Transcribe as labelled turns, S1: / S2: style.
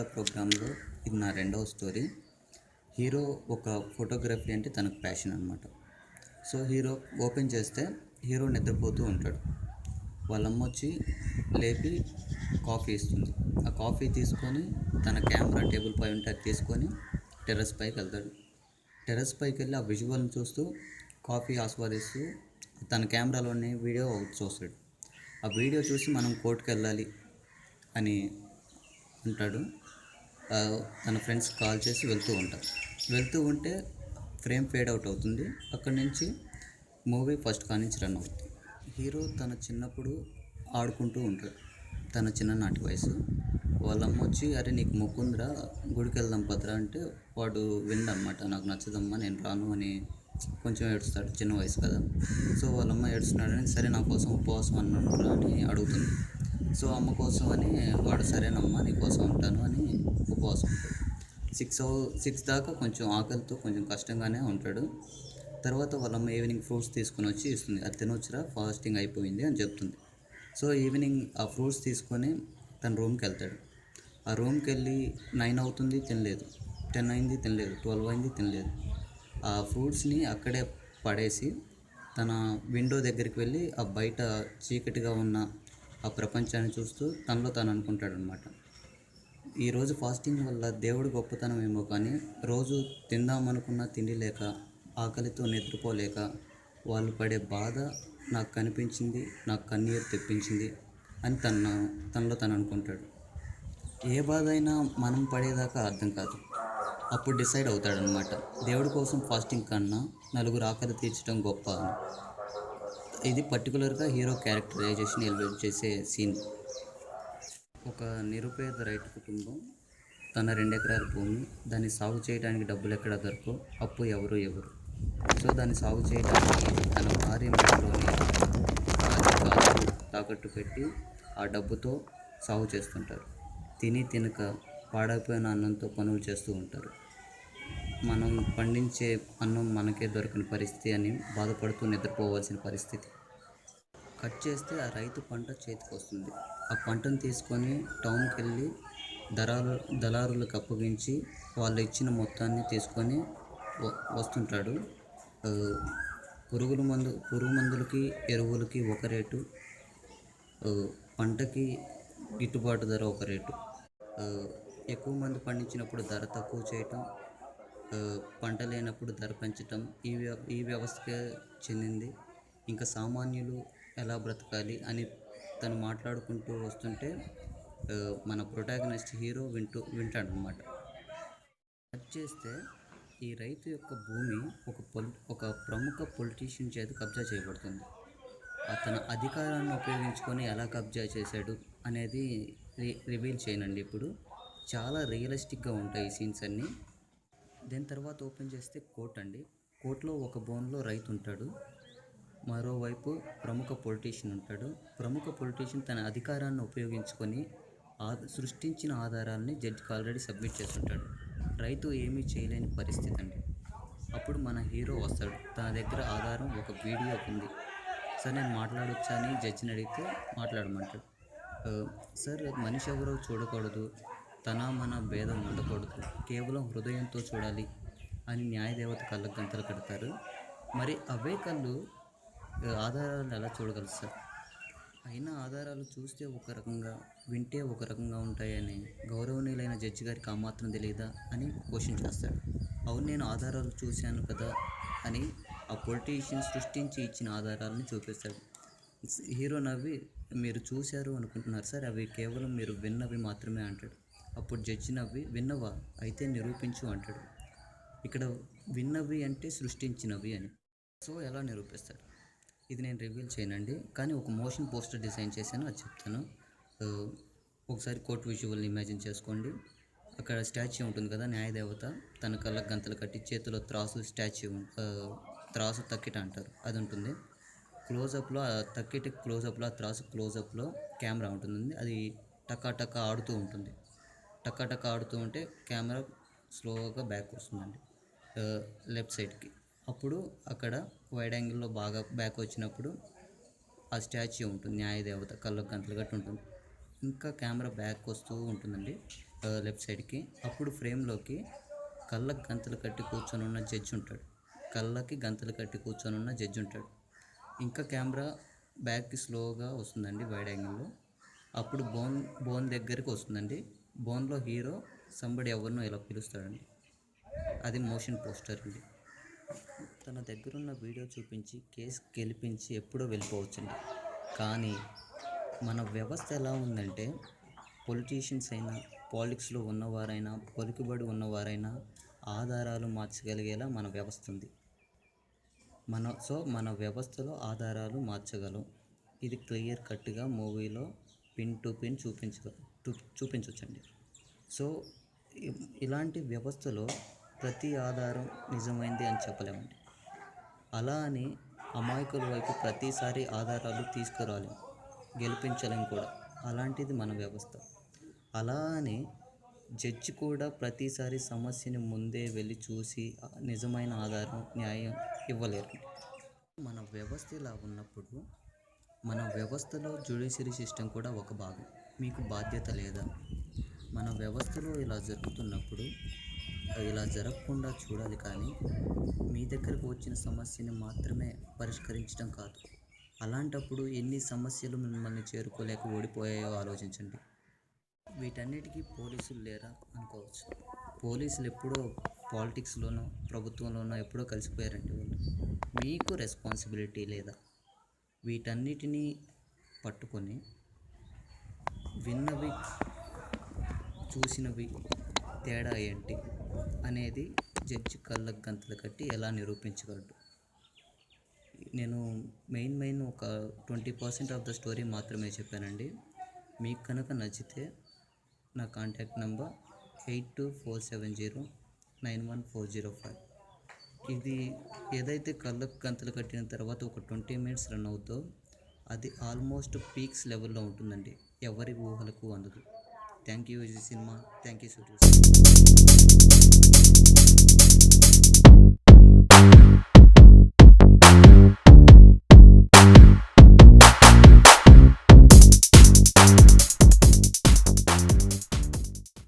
S1: Star ప్రోగ్రాంలో ఇది నా రెండవ స్టోరీ. హీరో ఒక ఫోటోగ్రఫీ అంటే తనకు ప్యాషన్ అనమాట సో హీరో ఓపెన్ చేస్తే హీరో నిద్రపోతూ ఉంటాడు. వాళ్ళ అమ్మ వచ్చి లేపి కాఫీ ఇస్తుంది. ఆ కాఫీ తీసుకొని తన కెమెరా టేబుల్ పై ఉంటే అది తీసుకొని టెర్రస్ పైకి వెళ్తాడు. టెర్రస్ పైకి వెళ్ళి ఆ విజువల్ని చూస్తూ కాఫీ ఆస్వాదిస్తూ తన కెమెరాలోని వీడియో ఒకటి చూస్తాడు. ఆ వీడియో చూసి మనం కోర్టుకు వెళ్ళాలి అని అంటాడు. తన ఫ్రెండ్స్ కాల్ చేసి వెళ్తూ ఉంటారు. వెళ్తూ ఉంటే ఫ్రేమ్ ఫేడ్ అవుట్ అవుతుంది. అక్కడి నుంచి మూవీ ఫస్ట్ కాడి నుంచి రన్ అవుతుంది. హీరో తన చిన్నప్పుడు ఆడుకుంటూ ఉంటాడు. తన చిన్ననాటి వయసు. వాళ్ళమ్మ వచ్చి అరే నీకు మొక్కుందిరా గుడికి వెళ్దాం పద్రా అంటే వాడు విండనమాట నాకు నచ్చదమ్మా నేను రాను అని కొంచెం ఏడుస్తాడు. చిన్న వయసు కదా. సో వాళ్ళమ్మ ఏడుస్తున్నాడని సరే నా కోసం ఉపవాసం అన్నాడు అని అడుగుతుంది. సో అమ్మ కోసం అని వాడు సరేనమ్మా నీ కోసం ఉంటాను ఉపవాసం సిక్స్ సిక్స్ దాకా కొంచెం ఆకలితో కొంచెం కష్టంగానే ఉంటాడు. తర్వాత వాళ్ళమ్మ ఈవినింగ్ ఫ్రూట్స్ తీసుకొని వచ్చి ఇస్తుంది. అది తినొచ్చురా ఫాస్టింగ్ అయిపోయింది అని చెప్తుంది. సో ఈవినింగ్ ఆ ఫ్రూట్స్ తీసుకొని తన రూమ్కి వెళ్తాడు. ఆ రూమ్కి వెళ్ళి నైన్ అవుతుంది తినలేదు. టెన్ అయింది తినలేదు. ట్వెల్వ్ అయింది తినలేదు. ఆ ఫ్రూట్స్ని అక్కడే పడేసి తన విండో దగ్గరికి వెళ్ళి ఆ బయట చీకటిగా ఉన్న ఆ ప్రపంచాన్ని చూస్తూ తనలో తాను అనుకుంటాడు అనమాట ఈరోజు ఫాస్టింగ్ వల్ల దేవుడు గొప్పతనం ఏమో కానీ రోజు తిందామనుకున్న తిండి లేక ఆకలితో నిద్రపోలేక వాళ్ళు పడే బాధ నాకు కనిపించింది నాకు కన్నీరు తెప్పించింది అని తన తనలో తను అనుకుంటాడు. ఏ బాధ అయినా మనం పడేదాకా అర్థం కాదు. అప్పుడు డిసైడ్ అవుతాడనమాట దేవుడి కోసం ఫాస్టింగ్ కన్నా నలుగురు ఆకలి తీర్చడం గొప్ప ఇది పర్టికులర్గా హీరో క్యారెక్టరైజేషన్ ఎలివేట్ చేసే సీన్. ఒక నిరుపేద రైతు కుటుంబం. తన రెండు ఎకరాల భూమి. దాన్ని సాగు చేయడానికి డబ్బులు ఎక్కడ దొరకవు? అప్పు ఎవరు? ఎవరు? సో దాన్ని సాగు చేయడానికి తన భార్య మెడలోని తాకట్టు పెట్టి ఆ డబ్బుతో సాగు చేస్తుంటారు. తిని తినక పాడైపోయిన అన్నంతో పనులు చేస్తూ ఉంటారు. మనం పండించే అన్నం మనకే దొరకని పరిస్థితి అని బాధపడుతూ నిద్రపోవాల్సిన పరిస్థితి. కట్ చేస్తే ఆ రైతు పంట చేతికి వస్తుంది. ఆ పంటను తీసుకొని టౌన్కి వెళ్ళి దళారు దళారులకు అప్పగించి వాళ్ళు ఇచ్చిన మొత్తాన్ని తీసుకొని వ- వస్తుంటాడు. పురుగుల మందు పురుగు మందులకి ఎరువులకి ఒక రేటు పంటకి గిట్టుబాటు ధర ఒక రేటు. ఎక్కువ మంది పండించినప్పుడు ధర తక్కువ చేయటం పంట లేనప్పుడు ధర పెంచటం ఈ వ్య- ఈ వ్యవస్థకే చెందింది. ఇంకా సామాన్యులు ఎలా బ్రతకాలి అని తను మాట్లాడుకుంటూ వస్తుంటే మన ప్రొటాగనిస్ట్ హీరో వింటూ వింటాడనమాట కట్ చేస్తే ఈ రైతు యొక్క భూమి ఒక పొలి ఒక ప్రముఖ పొలిటీషియన్ చేత కబ్జా చేయబడుతుంది. అతను అధికారాన్ని ఉపయోగించుకొని ఎలా కబ్జా చేశాడు అనేది రి రివీల్ చేయనండి ఇప్పుడు. చాలా రియలిస్టిక్గా ఉంటాయి ఈ సీన్స్ అన్నీ. దాని తర్వాత ఓపెన్ చేస్తే కోర్ట్ అండి. కోర్టులో ఒక బోన్లో రైతు ఉంటాడు మరోవైపు ప్రముఖ పొలిటీషియన్ ఉంటాడు. ప్రముఖ పొలిటీషియన్ తన అధికారాన్ని ఉపయోగించుకొని ఆ సృష్టించిన ఆధారాలని జడ్జికి ఆల్రెడీ సబ్మిట్ చేస్తుంటాడు. రైతు ఏమీ చేయలేని పరిస్థితి అండి. అప్పుడు మన హీరో వస్తాడు. తన దగ్గర ఆధారం ఒక వీడియో ఉంది. సార్ నేను మాట్లాడొచ్చా అని జడ్జిని అడిగితే మాట్లాడమంటాడు. సార్ మనిషి ఎవరో చూడకూడదు. తన మన భేదం ఉండకూడదు. కేవలం హృదయంతో చూడాలి అని న్యాయదేవత కళ్ళకు గంతలు కడతారు. మరి అవే కళ్ళు ఆధారాలను ఎలా చూడగలరు సార్? అయినా ఆధారాలు చూస్తే ఒక రకంగా వింటే ఒక రకంగా ఉంటాయని గౌరవనీయులైన జడ్జి గారికి ఆ మాత్రం తెలియదా అని క్వశ్చన్ చేస్తాడు. అవును నేను ఆధారాలు చూశాను కదా అని ఆ పొలిటీషియన్ సృష్టించి ఇచ్చిన ఆధారాలని చూపిస్తాడు. హీరో నవ్వి మీరు చూశారు అనుకుంటున్నారు సార్ అవి కేవలం మీరు విన్నవి మాత్రమే అంటాడు. అప్పుడు జడ్జి నవ్వి విన్నవా? అయితే నిరూపించు అంటాడు. ఇక్కడ విన్నవి అంటే సృష్టించినవి అని. సో ఎలా నిరూపిస్తాడు? ఇది నేను రివీల్ చేయనండి. కానీ ఒక మోషన్ పోస్టర్ డిజైన్ చేశాను అది చెప్తాను. ఒకసారి కోర్ట్ విజువల్ని ఇమాజిన్ చేసుకోండి. అక్కడ స్టాచ్యూ ఉంటుంది కదా న్యాయదేవత తన కళ్ళకు గంతలు కట్టి చేతిలో త్రాసు స్టాచ్యూ త్రాసు తక్కిట అంటారు అది ఉంటుంది. క్లోజప్లో ఆ తక్కిట క్లోజప్లో ఆ త్రాసు క్లోజప్లో కెమెరా ఉంటుంది అది టకా టకా ఆడుతూ ఉంటుంది. టకా టకా ఆడుతూ ఉంటే కెమెరా స్లోగా బ్యాక్ వస్తుందండి లెఫ్ట్ సైడ్కి. అప్పుడు అక్కడ వైడ్ యాంగిల్లో బాగా బ్యాక్ వచ్చినప్పుడు ఆ స్టాచ్యూ ఉంటుంది న్యాయదేవత కళ్ళకు గంటలు గట్టి ఉంటుంది. ఇంకా కెమెరా బ్యాక్ వస్తూ ఉంటుందండి లెఫ్ట్ సైడ్కి అప్పుడు ఫ్రేమ్లోకి కళ్ళకు గంతలు కట్టి కూర్చొని ఉన్న జడ్జి ఉంటాడు. కళ్ళకి గంతలు కట్టి కూర్చొని ఉన్న జడ్జి ఉంటాడు. ఇంకా కెమెరా బ్యాక్కి స్లోగా వస్తుందండి వైడ్ యాంగిల్లో అప్పుడు బోన్ బోన్ దగ్గరికి వస్తుందండి. బోన్లో హీరో సంబడి ఎవరినో ఇలా పిలుస్తాడండి? అది మోషన్ పోస్టర్ అండి. తన దగ్గరున్న వీడియో చూపించి కేసు గెలిపించి ఎప్పుడో వెళ్ళిపోవచ్చండి. కానీ మన వ్యవస్థ ఎలా ఉందంటే పొలిటీషియన్స్ అయినా పాలిటిక్స్లో ఉన్నవారైనా పలుకుబడి ఉన్నవారైనా ఆధారాలు మార్చగలిగేలా మన వ్యవస్థ ఉంది. మన సో మన వ్యవస్థలో ఆధారాలు మార్చగలం. ఇది క్లియర్ కట్గా మూవీలో పిన్ టు పిన్ చూపించ చూపించవచ్చండి. సో ఇలాంటి వ్యవస్థలో ప్రతి ఆధారం నిజమైంది అని చెప్పలేము అలా అని అమాయకుల వైపు ప్రతిసారి ఆధారాలు తీసుకురాలేం గెలిపించలేం కూడా. అలాంటిది మన వ్యవస్థ. అలా అని జడ్జి కూడా ప్రతిసారి సమస్యని ముందే వెళ్ళి చూసి నిజమైన ఆధారం న్యాయం ఇవ్వలేరు. మన వ్యవస్థ ఇలా ఉన్నప్పుడు మన వ్యవస్థలో జ్యుడిషియరీ సిస్టమ్ కూడా ఒక భాగం. మీకు బాధ్యత లేదా? మన వ్యవస్థలో ఇలా జరుగుతున్నప్పుడు ఇలా జరగకుండా చూడాలి కానీ మీ దగ్గరకు వచ్చిన సమస్యని మాత్రమే పరిష్కరించడం కాదు. అలాంటప్పుడు ఎన్ని సమస్యలు మిమ్మల్ని చేరుకోలేక ఓడిపోయాయో ఆలోచించండి. వీటన్నిటికీ పోలీసులు లేరా అనుకోవచ్చు. పోలీసులు ఎప్పుడో పాలిటిక్స్లోనో ప్రభుత్వంలోనో ఎప్పుడో కలిసిపోయారండి వాళ్ళు. మీకు రెస్పాన్సిబిలిటీ లేదా? వీటన్నిటినీ పట్టుకొని విన్నవి చూసినవి తేడా ఏంటి అనేది జడ్జి కళ్ళకు గంతలు కట్టి ఎలా నిరూపించగలడు? నేను మెయిన్ మెయిన్ ఒక twenty percent of the story మాత్రమే చెప్పానండి. మీకు కనుక నచ్చితే నా contact number eight two four seven zero nine one four zero five. ఇది ఏదైతే కళ్ళకు గంతలు కట్టిన తర్వాత ఒక ట్వంటీ మినిట్స్ రన్ అవుతో అది ఆల్మోస్ట్ పీక్స్ లెవెల్లో ఉంటుందండి. ఎవరి ఊహలకు అందదు. Thank you, Uzi Cinema. Thank you, Studios.